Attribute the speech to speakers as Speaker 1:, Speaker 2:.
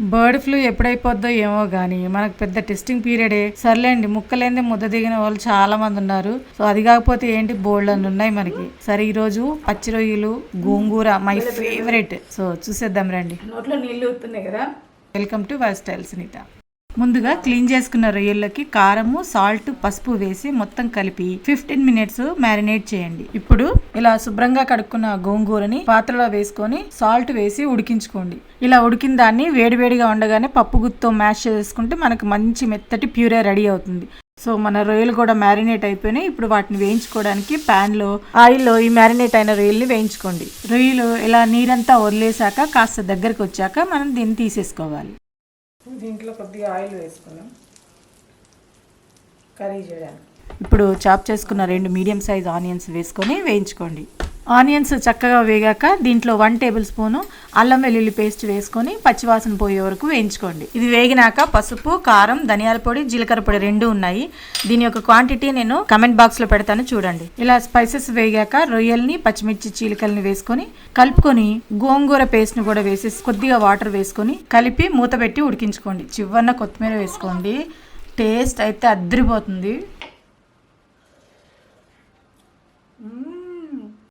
Speaker 1: Bird flu ఎప్పుడైపోద్దో ఏమో గానీ మనకు పెద్ద టెస్టింగ్ పీరియడే. సర్లేండి ముక్కలేంది ముద్ద దిగిన వాళ్ళు చాలా మంది ఉన్నారు. సో అది కాకపోతే ఏంటి బోల్డ్ అని ఉన్నాయి మనకి. సరే ఈ రోజు పచ్చి రొయ్యలు గోంగూర మై ఫేవరెట్. సో చూసేద్దాం రండి. నోట్లో ఊరుతున్నాయి కదా? వెల్కమ్ టు వై స్టైల్స్ నీట ముందుగా క్లీన్ చేసుకున్న రొయ్యలకి కారము సాల్ట్ పసుపు వేసి మొత్తం కలిపి ఫిఫ్టీన్ మినిట్స్ మ్యారినేట్ చేయండి. ఇప్పుడు ఇలా శుభ్రంగా కడుక్కున్న గోంగూరని పాత్రలో వేసుకొని సాల్ట్ వేసి ఉడికించుకోండి. ఇలా ఉడికిన దాన్ని వేడివేడిగా ఉండగానే పప్పు గుత్తో మ్యాష్ చేసుకుంటే మనకు మంచి మెత్తటి ప్యూరే రెడీ అవుతుంది. సో మన రొయ్యలు కూడా మ్యారినేట్ అయిపోయినాయి. ఇప్పుడు వాటిని వేయించుకోవడానికి ప్యాన్లో ఆయిల్లో ఈ మ్యారినేట్ అయిన రొయ్యల్ని వేయించుకోండి. రొయ్యలు ఇలా నీరంతా వదిలేసాక కాస్త దగ్గరికి వచ్చాక మనం దీన్ని తీసేసుకోవాలి. దీంట్లో కొద్దిగా ఆయిల్ వేసుకున్నాం కర్రీ చేయడానికి. ఇప్పుడు చాప్ చేసుకున్న రెండు మీడియం సైజ్ ఆనియన్స్ వేసుకొని వేయించుకోండి. ఆనియన్స్ చక్కగా వేగాక దీంట్లో వన్ టేబుల్ స్పూను అల్లం వెల్లుల్లి పేస్ట్ వేసుకొని పచ్చివాసన పోయే వరకు వేయించుకోండి. ఇది వేగినాక పసుపు కారం ధనియాల పొడి జీలకర్ర పొడి రెండు ఉన్నాయి. దీని యొక్క క్వాంటిటీ నేను కమెంట్ బాక్స్లో పెడతాను చూడండి. ఇలా స్పైసెస్ వేగాక రొయ్యల్ని పచ్చిమిర్చి చీలికల్ని వేసుకొని కలుపుకొని గోంగూర పేస్ట్ని కూడా వేసేసి కొద్దిగా వాటర్ వేసుకొని కలిపి మూత పెట్టి ఉడికించుకోండి. చివరిన కొత్తిమీర వేసుకోండి. టేస్ట్ అయితే అద్దరిపోతుంది.